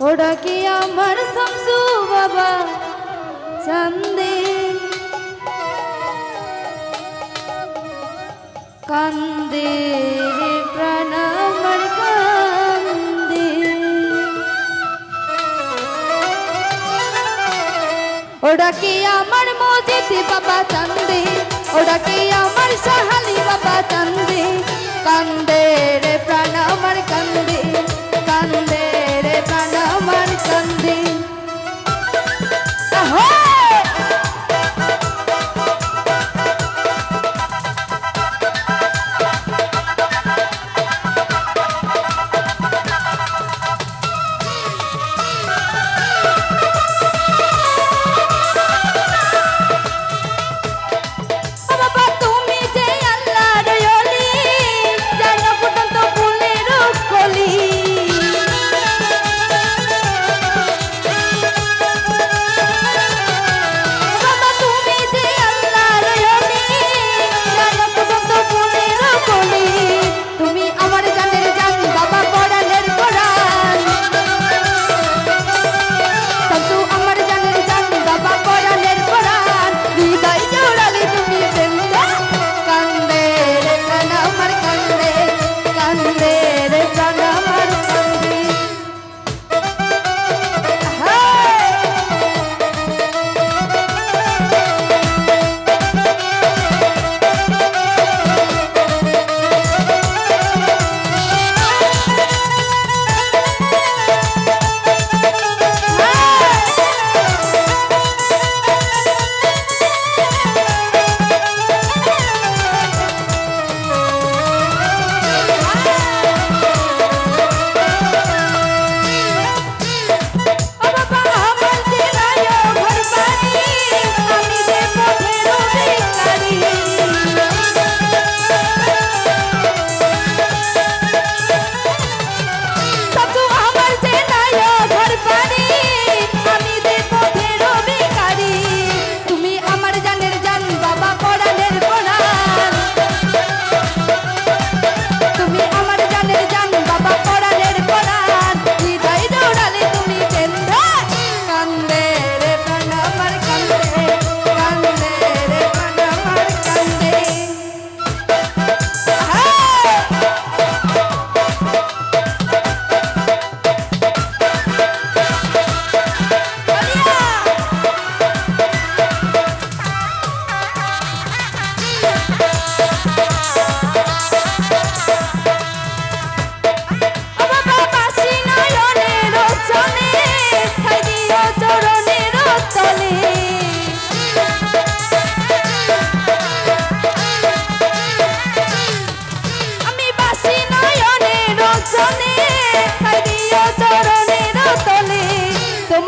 ওটা কি আমার শামসু বাবা? চান্দে। কান্দে ওটা কি আমার মজিদ বাবা? চান্দে। ওটা আমার সাহালি বাবা? চান্দে। কান্দে রে আমার, কান্দে।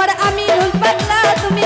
আমার আমি পাল্লা তুমি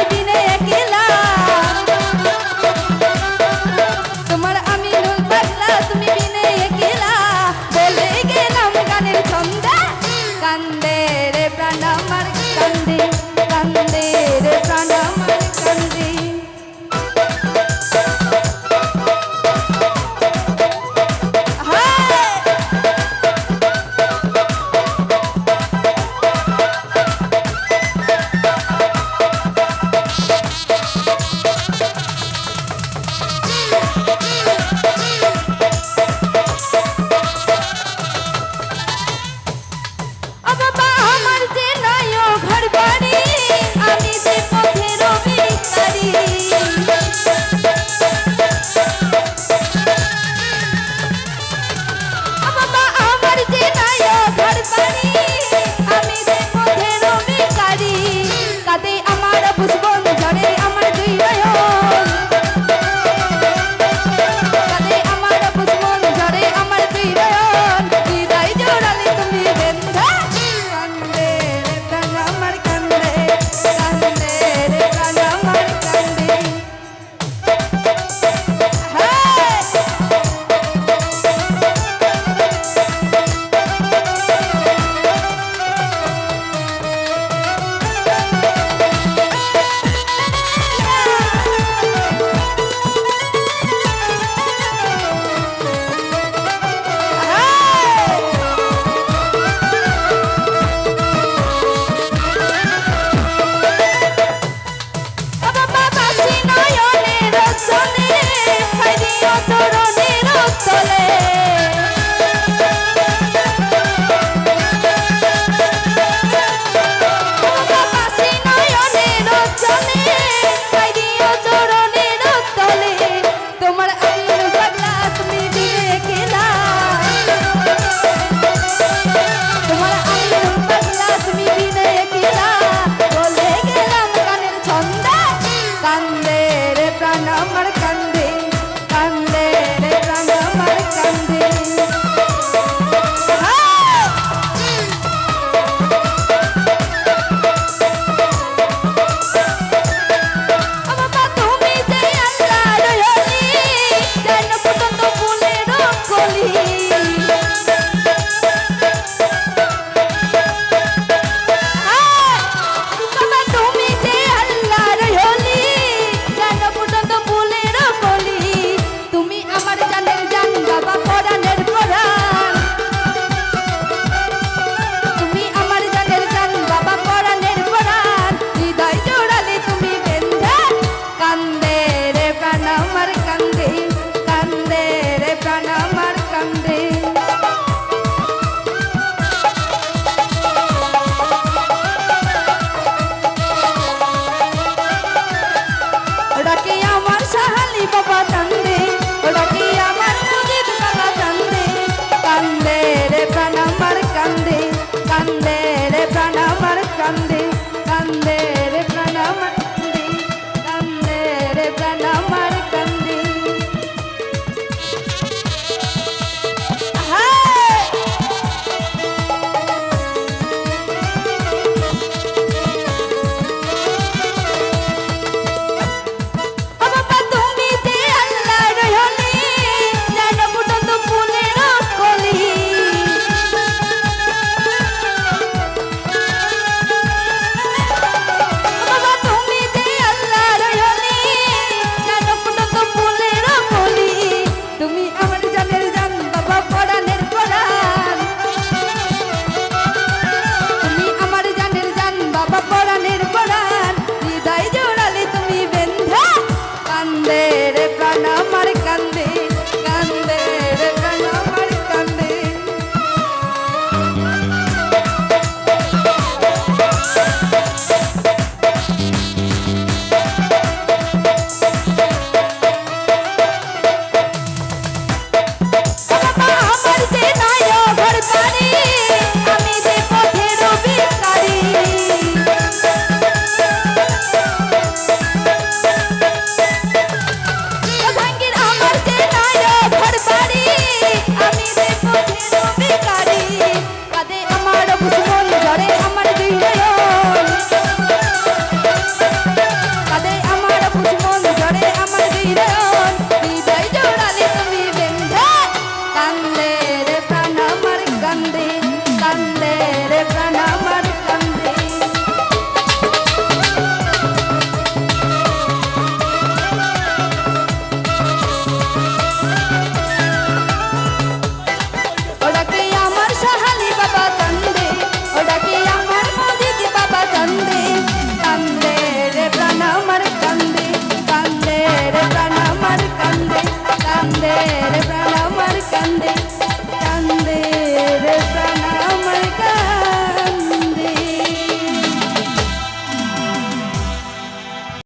কান্দে